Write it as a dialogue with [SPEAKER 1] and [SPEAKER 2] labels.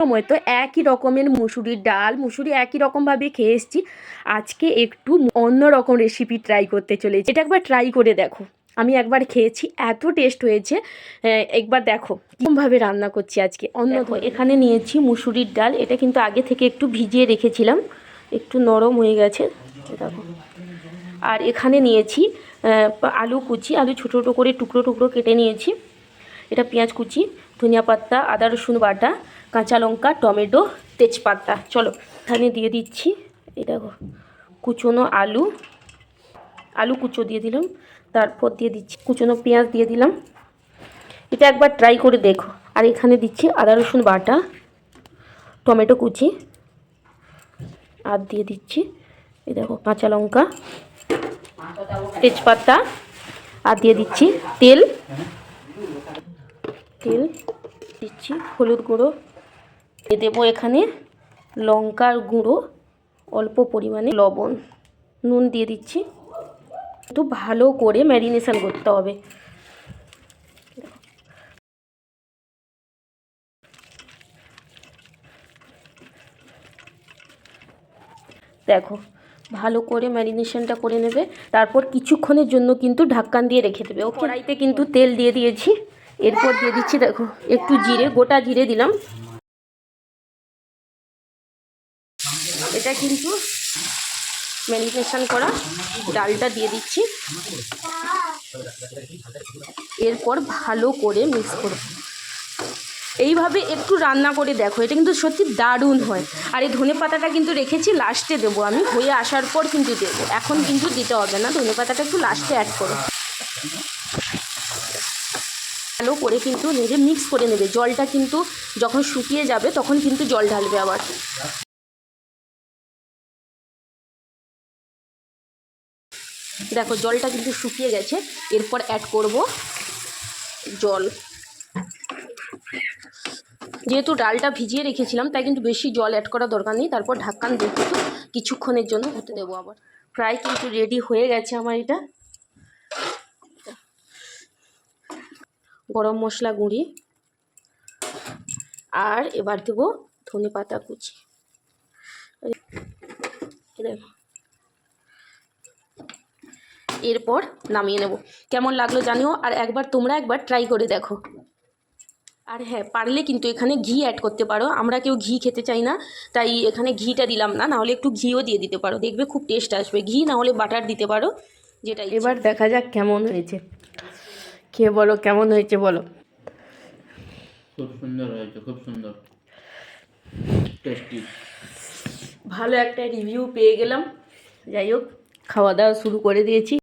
[SPEAKER 1] সময় তো একই রকমের মুসুরির ডাল মুসুরি একই রকমভাবে খেয়ে এসেছি। আজকে একটু অন্য রকম রেসিপি ট্রাই করতে চলেছি। এটা একবার ট্রাই করে দেখো। আমি একবার খেয়েছি এত টেস্ট হয়েছে। একবার দেখো কীরকমভাবে রান্না করছি আজকে। অন্য এখানে নিয়েছি মুসুরির ডাল। এটা কিন্তু আগে থেকে একটু ভিজিয়ে রেখেছিলাম। একটু নরম হয়ে গেছে। দেখো। আর এখানে নিয়েছি আলু কুচি। আলু ছোটো ছোটো করে টুকরো টুকরো কেটে নিয়েছি। এটা পেঁয়াজ কুচি, ধনিয়া পাতা, আদা রসুন বাটা, কাঁচা লঙ্কা, টমেটো, তেজপাতা। চলো, এখানে দিয়ে দিচ্ছি। এটা কুচনো আলু। আলু কুচো দিয়ে দিলাম, তারপর দিয়ে দিচ্ছি কুচনো পেঁয়াজ দিয়ে দিলাম। এটা একবার ট্রাই করে দেখো। আর এখানে দিচ্ছি আদা রসুন বাটা, টমেটো কুচি। আর দিয়ে দিচ্ছি, এই দেখো, কাঁচা লঙ্কা, তেজপাতা। আর দিয়ে দিচ্ছি তেল। তেল দিচ্ছি হলুদ গুঁড়ো। দিয়ে দেবো এখানে লঙ্কার গুঁড়ো অল্প পরিমাণে লবণ নুন দিয়ে দিচ্ছি। একটু ভালো করে ম্যারিনেশন করতে হবে। দেখো ভালো করে ম্যারিনেশনটা করে নেবে। তারপর কিছুক্ষণের জন্য কিন্তু ঢাক্কান দিয়ে রেখে দেবে। ও কড়াইতে কিন্তু তেল দিয়ে দিয়েছি। এরপর দিয়ে দিচ্ছি, দেখো, একটু জিরে, গোটা জিরে দিলাম। এটা কিন্তু ম্যারিনেশন করা ডালটা দিয়ে দিচ্ছি। এরপর ভালো করে মিক্স করব। এইভাবে একটু রান্না করে দেখো, এটা কিন্তু সত্যি দারুণ হয়। আর এই ধনে পাতাটা কিন্তু রেখেছি লাস্টে দেবো আমি। হয়ে আসার পর কিন্তু দেবো। এখন কিন্তু দিতে হবে না, ধনে পাতাটা একটু লাস্টে অ্যাড করো। ভালো করে কিন্তু নিজে মিক্স করে নেবে। জলটা কিন্তু যখন শুকিয়ে যাবে তখন কিন্তু জল ঢালবে আবার। দেখো, জলটা কিন্তু শুকিয়ে গেছে। এরপর অ্যাড করব জল। যেহেতু ডালটা ভিজিয়ে রেখেছিলাম, তাই কিন্তু বেশি জল অ্যাড করা দরকার নেই। তারপর ঢাক্কান দিয়ে কিছুক্ষণের জন্য হতে দেবো আবার। প্রায় কিন্তু রেডি হয়ে গেছে আমার এটা। গরম মশলা গুঁড়ি আর এবার দেবো ধনে পাতা কুচি। এরপর নামিয়ে নেব। কেমন লাগল জানিও আর একবার তোমরা একবার ট্রাই করে দেখো। আর হ্যাঁ পারলে কিন্তু এখানে ঘি অ্যাড করতে পারো। আমরা কেউ ঘি খেতে চাই না, তাই এখানে ঘিটা দিলাম না, নাহলে একটু ঘিও দিয়ে দিতে পারো। দেখবে খুব টেস্ট আসবে। ঘি না হলে বাটার দিতে পারো যেটা এবার দেখা যাক কেমন হয়েছে। খেয়ে বলো কেমন হয়েছে বলো।
[SPEAKER 2] খুব সুন্দর হয়েছে খুব সুন্দর। টেস্টি
[SPEAKER 1] ভালো একটা রিভিউ পেয়ে গেলাম। যাই হোক খাওয়া দাওয়া শুরু করে দিয়েছি।